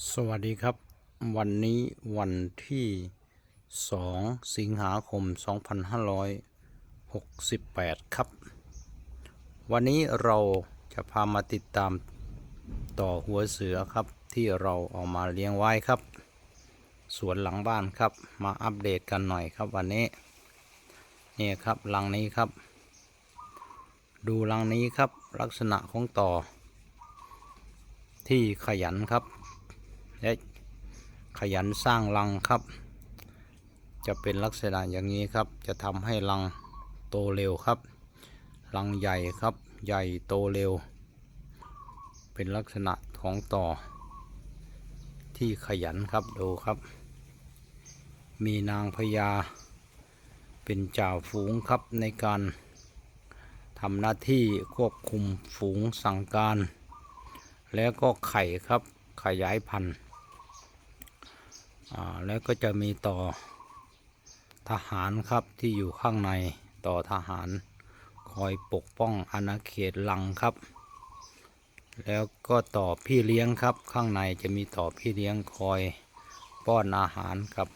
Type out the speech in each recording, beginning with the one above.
สวัสดีครับ วันนี้วันที่ 2 สิงหาคม 2568 ครับ วันนี้เราจะพามาติดตามต่อหัวเสือครับ ที่เราเอามาเลี้ยงไว้ครับ สวนหลังบ้านครับ มาอัปเดตกันหน่อยครับวันนี้นี่ครับหลังนี้ครับ ดูหลังนี้ครับลักษณะของต่อ ที่ขยันครับ และขยันสร้างรังครับ จะเป็นลักษณะอย่างนี้ครับ จะทำให้รังโตเร็วครับ รังใหญ่ครับ ใหญ่โตเร็ว เป็นลักษณะของต่อ ที่ขยันครับดูครับ มีนางพญาเป็นจ่าฝูงครับในการทำหน้าที่ควบคุมฝูงสั่งการ แล้วก็ไข่ครับขยายพันธุ์ แล้วก็จะมีต่อทหารครับที่อยู่ข้างในต่อทหารคอยปกป้องอาณาเขตลังครับ แล้วก็ต่อพี่เลี้ยงครับ ข้างในจะมีต่อพี่เลี้ยงคอยป้อนอาหารกับ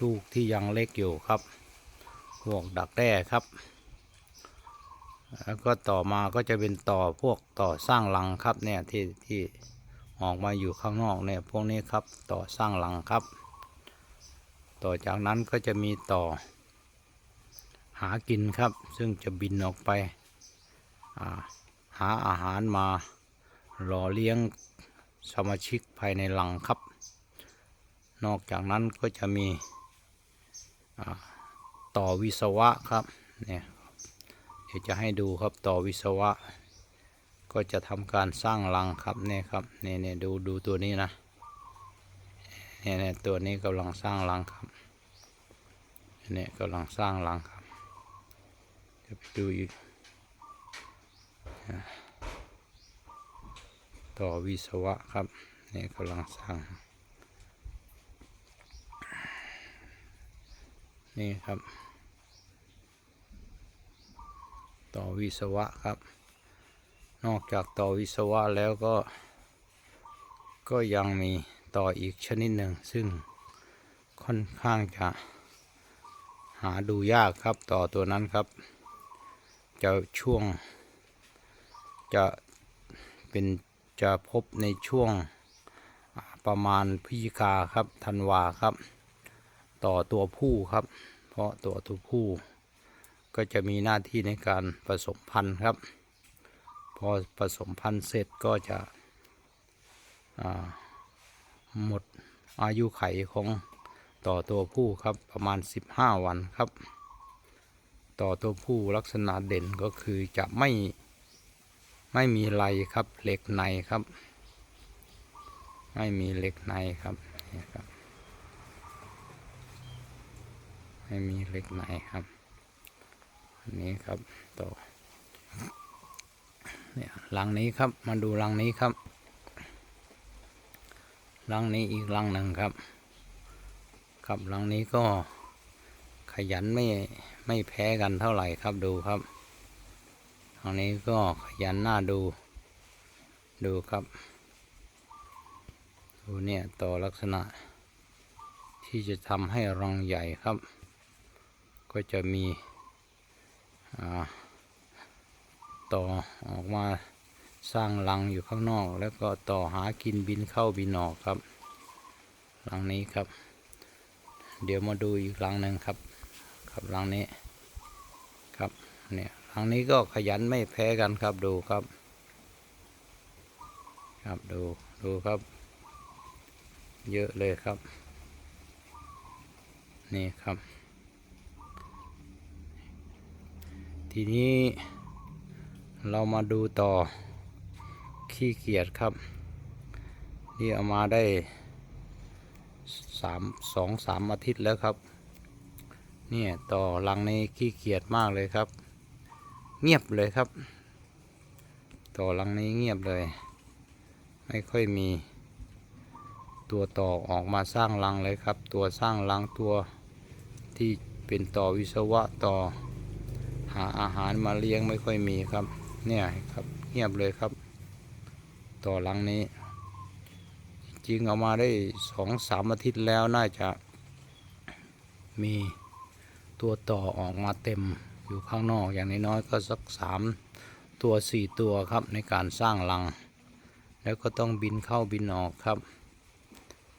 ลูกที่ยังเล็กอยู่ครับพวกดักแด้ครับ แล้วก็ต่อมาก็จะเป็นต่อพวกต่อสร้างรังครับเนี่ยที่ที่ ออกมาอยู่ข้างนอกเนี่ยพวกนี้ครับต่อสร้างรังครับ ต่อจากนั้นก็จะมีต่อ หากินครับ ซึ่งจะบินออกไปาหาอาหารมาหล่อเลี้ยงสมาชิกภายในรังครับ นอกจากนั้นก็จะมีต่อวิศวะครับเนี่ยเดี๋ยวจะให้ดูครับต่อวิศวะ ก็จะทำการสร้างรังครับเนี่ยครับเนี่ยเนี่ยดูดูตัวนี้นะเนี่ยเนี่ยตัวนี้กำลังสร้างรังครับเนี่ยกำลังสร้างรังครับจะไปดูอีกต่อวิศวะครับเนี่ยกำลังสร้างนี่ครับ ต่อวิศวะครับ นอกจากต่อวิศวะแล้วก็ ก็ยังมีต่ออีกชนิดหนึ่ง ซึ่งค่อนข้างจะหาดูยากครับต่อตัวนั้นครับ จะช่วง จะเป็นจะพบในช่วงประมาณพฤศจิกาครับธันวาครับ ต่อตัวผู้ครับ เพราะตัวตัวผู้ ก็จะมีหน้าที่ในการผสมพันธุ์ครับ อผสมพันธุ์เสร็จก็จะหมดอายุไขของต่อตัวผู้ครับประมาณ 15 วันครับ ต่อตัวผู้ลักษณะเด่นก็คือจะไม่ไม่มีไรครับเหล็กในครับ ไม่มีเหล็กในครับนี่ครับไม่มีเหล็กในครับอันนี้ครับต่อ เนี่ยหลังนี้ครับมาดูหลังนี้ครับหลังนี้อีกหลังหนึ่งครับ ครับหลังนี้ก็ขยันไม่ไม่แพ้กันเท่าไหร่ครับดูครับหลังนี้ก็ขยันหน้าดูดูครับดูเนี่ยต่อลักษณะ ที่จะทำให้รังใหญ่ครับ ก็จะมีอ่า ต่อออกมาสร้างรังอยู่ข้างนอก แล้วก็ต่อหากินบินเข้าบินออกครับรังนี้ครับ เดี๋ยวมาดูอีกรังหนึ่งครับ ครับรังนี้ครับเนี่ยรังนี้ก็ขยันไม่แพ้กันครับดูครับ ครับดูดูครับ เยอะเลยครับ นี่ครับ ทีนี้ เรามาดูต่อขี้เกียจครับ นี่เอามาได้สามสองสามอาทิตย์แล้วครับ เนี่ยต่อรังนี้ขี้เกียจมากเลยครับ เงียบเลยครับ ต่อรังนี้เงียบเลย ไม่ค่อยมีตัวต่อออกมาสร้างรังเลยครับ ตัวสร้างรังตัวที่เป็นต่อวิศวะต่อหาอาหารมาเลี้ยงไม่ค่อยมีครับ เนี่ยครับเงียบเลยครับ ต่อหลังนี้ จริงเอามาได้สองสามอาทิตย์แล้วน่าจะมีตัวต่อออกมาเต็มอยู่ข้างนอกอย่างน้อยๆก็สักสามตัวสี่ตัวครับในการสร้างรัง แล้วก็ต้องบินเข้าบินออกครับ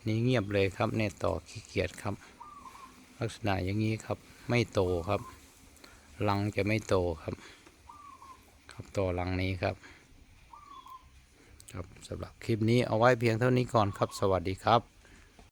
นี่เงียบเลยครับเนี่ยต่อขี้เกียจครับ ลักษณะอย่างนี้ครับไม่โตครับรังจะไม่โตครับ ครับตัวรังนี้ครับ ครับสำหรับคลิปนี้เอาไว้เพียงเท่านี้ก่อนครับ สวัสดีครับ